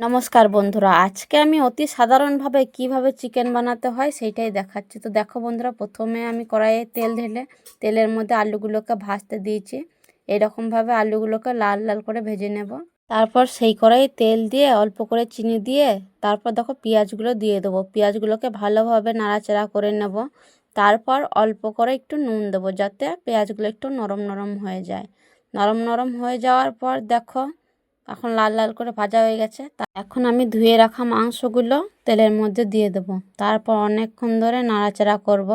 নমস্কার বন্ধুরা, আজকে আমি অতি সাধারণভাবে কীভাবে চিকেন বানাতে হয় সেইটাই দেখাচ্ছি। তো দেখো বন্ধুরা, প্রথমে আমি কড়াইয়ে তেল ঢেলে, তেলের মধ্যে আলুগুলোকে ভাজতে দিয়েছি। এরকমভাবে আলুগুলোকে লাল লাল করে ভেজে নেব। তারপর সেই কড়াইয়ে তেল দিয়ে অল্প করে চিনি দিয়ে তারপর দেখো পেঁয়াজগুলো দিয়ে দেবো। পেঁয়াজগুলোকে ভালোভাবে নাড়াচাড়া করে নেব। তারপর অল্প করে একটু নুন দেবো যাতে পেঁয়াজগুলো একটু নরম নরম হয়ে যায়। নরম নরম হয়ে যাওয়ার পর দেখো এখন লাল লাল করে ভাজা হয়ে গেছে। তা এখন আমি ধুয়ে রাখা মাংসগুলো তেলের মধ্যে দিয়ে দেবো। তারপর অনেকক্ষণ ধরে নাড়াচাড়া করব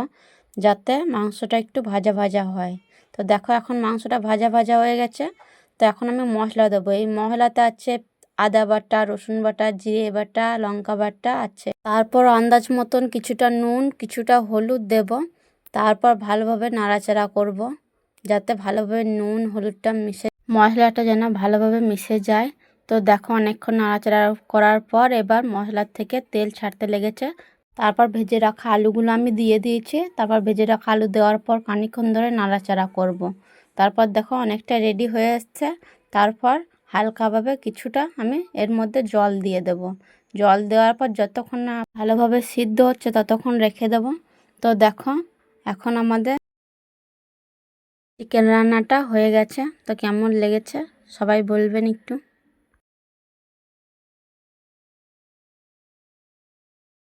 যাতে মাংসটা একটু ভাজা ভাজা হয়। তো দেখো এখন মাংসটা ভাজা ভাজা হয়ে গেছে। তো এখন আমি মশলা দেবো। এই মশলাতে আছে আদা বাটা, রসুন বাটা, জিরে বাটা, লঙ্কা বাটা আছে। তারপর আন্দাজ মতন কিছুটা নুন, কিছুটা হলুদ দেব। তারপর ভালোভাবে নাড়াচাড়া করব যাতে ভালোভাবে নুন, হলুদটা মিশে মশলাটা যেন ভালোভাবে মিশে যায়। তো দেখো অনেকক্ষণ নাড়াচাড়া করার পর এবার মশলার থেকে তেল ছাড়তে লেগেছে। তারপর ভেজে রাখা আলুগুলো আমি দিয়ে দিয়েছি। তারপর ভেজে রাখা আলু দেওয়ার পর খানিকক্ষণ ধরে নাড়াচাড়া করব। তারপর দেখো অনেকটা রেডি হয়ে এসছে। তারপর হালকাভাবে কিছুটা আমি এর মধ্যে জল দিয়ে দেব। জল দেওয়ার পর যতক্ষণ না ভালোভাবে সিদ্ধ হচ্ছে ততক্ষণ রেখে দেব। তো দেখো এখন আমাদের চিকেন রান্নাটা হয়ে গেছে। তো কেমন লেগেছে? সবাই বলবেন একটু।